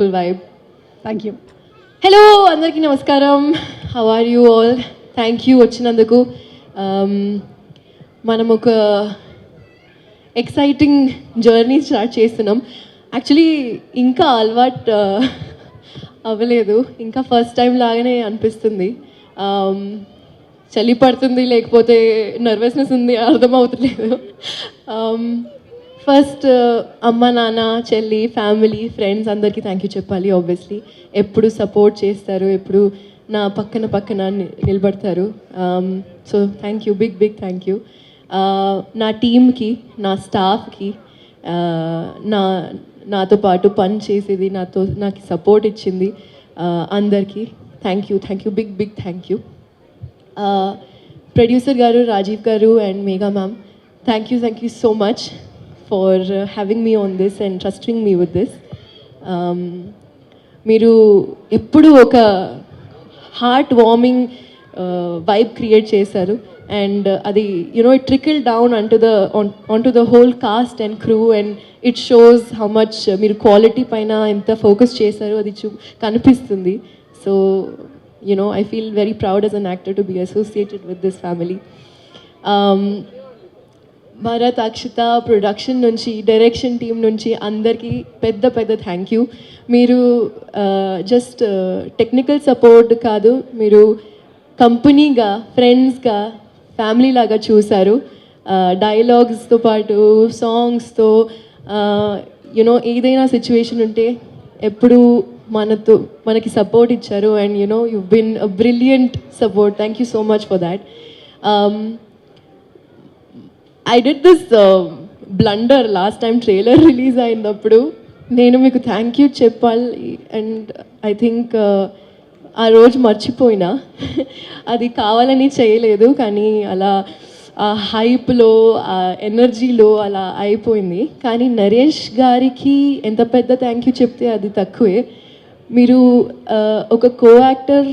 Full vibe thank you hello అందరికీ నమస్కారం. How are you all thank you వచ్చినందుకు. Um, మనం ఒక ఎక్సైటింగ్ జర్నీ స్టార్ట్ చేస్తున్నాం. యాక్చువల్లీ ఇంకా అలవాట్ అవ్వలేదు. ఇంకా ఫస్ట్ టైం లాగానే అనిపిస్తుంది. Um, చలి పడుతుంది లేకపోతే నర్వస్నెస్ ఉంది అర్థమవుతలేదు ఫస్ట్ uh, అమ్మ నాన్న చెల్లి ఫ్యామిలీ ఫ్రెండ్స్ అందరికీ థ్యాంక్ యూ చెప్పాలి ఆబ్వియస్లీ ఎప్పుడు సపోర్ట్ చేస్తారు ఎప్పుడు నా పక్కన పక్కన ని- నిలబడతారు. So thank you big big thank you నా టీమ్కి నా స్టాఫ్కి uh, నా నాతో పాటు పని చేసేది నాతో నాకు సపోర్ట్ ఇచ్చింది uh, అందరికీ thank you thank you big big thank you producer garu Rajeev garu and Megha ma'am thank you thank you so much for having me on this and trusting me with this మీరు ఎప్పుడు ఒక heart warming vibe create చేశారు. And అది you know it trickle down onto the on to the whole cast and crew and it shows how much మీరు quality పైన ఎంత focus చేశారో అది చూ కనిపిస్తుంది. So you know I feel very proud as an actor to be associated with this family Bharat Akshita production నుంచి direction team నుంచి అందరికీ పెద్ద పెద్ద థ్యాంక్ యూ మీరు జస్ట్ టెక్నికల్ సపోర్ట్ కాదు మీరు కంపెనీగా ఫ్రెండ్స్గా ఫ్యామిలీ లాగా చూశారు డైలాగ్స్తో పాటు సాంగ్స్తో యునో ఏదైనా సిచ్యువేషన్ ఉంటే ఎప్పుడు మనతో మనకి సపోర్ట్ ఇచ్చారు. And you know you been a brilliant support thank you so much for that I did this blunder last time trailer release అయినప్పుడు. నేను మీకు థ్యాంక్ యూ చెప్పాలి అండ్ ఐ థింక్ ఆ రోజు మర్చిపోయినా. అది కావాలని చేయలేదు కానీ అలా ఆ హైప్లో ఆ ఎనర్జీలో అలా అయిపోయింది. కానీ నరేష్ గారికి ఎంత పెద్ద థ్యాంక్ యూ చెప్తే అది తక్కువే. మీరు uh, ఒక కో యాక్టర్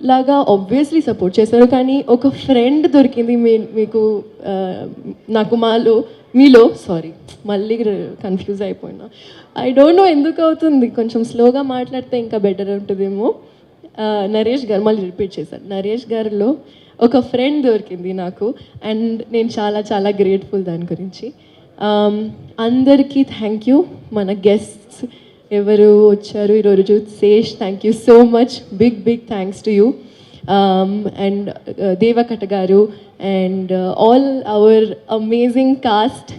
లాగా ఆబ్వియస్లీ సపోర్ట్ చేశారు కానీ ఒక ఫ్రెండ్ దొరికింది మీ మీకు నాకు మాలో మీలో సారీ మళ్ళీ కన్ఫ్యూజ్ అయిపోయినా. ఐ డోంట్ నో ఎందుకు అవుతుంది కొంచెం స్లోగా మాట్లాడితే ఇంకా బెటర్ ఉంటుందేమో. నరేష్ గారు మళ్ళీ రిపీట్ చేశారు. నరేష్ గారిలో ఒక ఫ్రెండ్ దొరికింది నాకు అండ్ నేను చాలా చాలా గ్రేట్ఫుల్ దాని గురించి. అందరికీ థ్యాంక్ యూ మన గెస్ట్స్ ఎవరు వచ్చారు ఈరోజు Sesh thank you so much big big thanks to you and Deva Katta గారు and all our amazing cast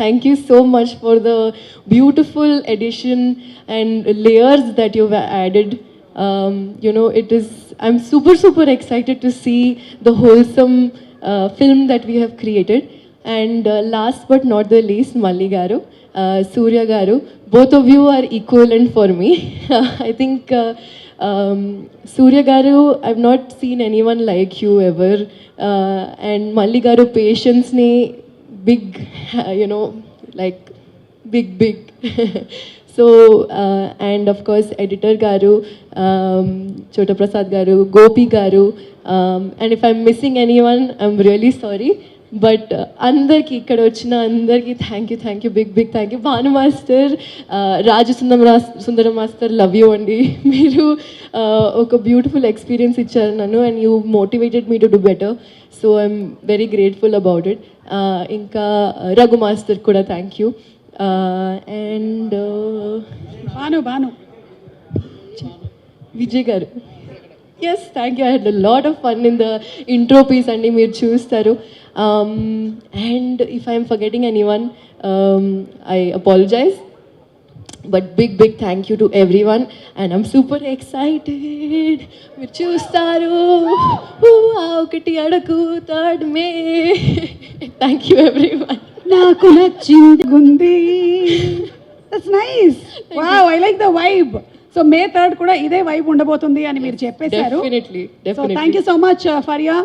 Thank you so much for the beautiful addition and layers that you've added. Um, you know, it is, I'm super, super excited to see the wholesome uh, film that we have created. And uh, last but not the least, Malli Garu, uh, Surya Garu, both of you are equivalent for me. I think uh, um, Surya Garu, I've not seen anyone like you ever. Uh, and Malli Garu, patience ne big, you know, like big, big. so, uh, and of course, editor Garu, um, Chota Prasad but అందరికి ఇక్కడ వచ్చిన అందరికీ thank you thank you big big thank you Bhanu master Raju Sundaram Sundaram master love you అండి. మీరు ఒక beautiful experience ఇచ్చారు నన్ను and you motivated me to do better so I'm very grateful about it ఇంకా Raghu master కూడా thank you and Bhanu Bhanu Vijay garu. Yes thank you I had lot of fun in the intro piece అండి మీరు చూస్తారు. And if I'm forgetting anyone I apologize but big big thank you to everyone and I'm super excited మీరు చూస్తారు. ఒకటి అడకు third May. Thank you everyone నాకు నచ్చింది గుంది nice wow I like the vibe so May third కూడా ఇదే vibe ఉండబోతుంది అని మీరు చెప్పేశారు. Thank you so much for your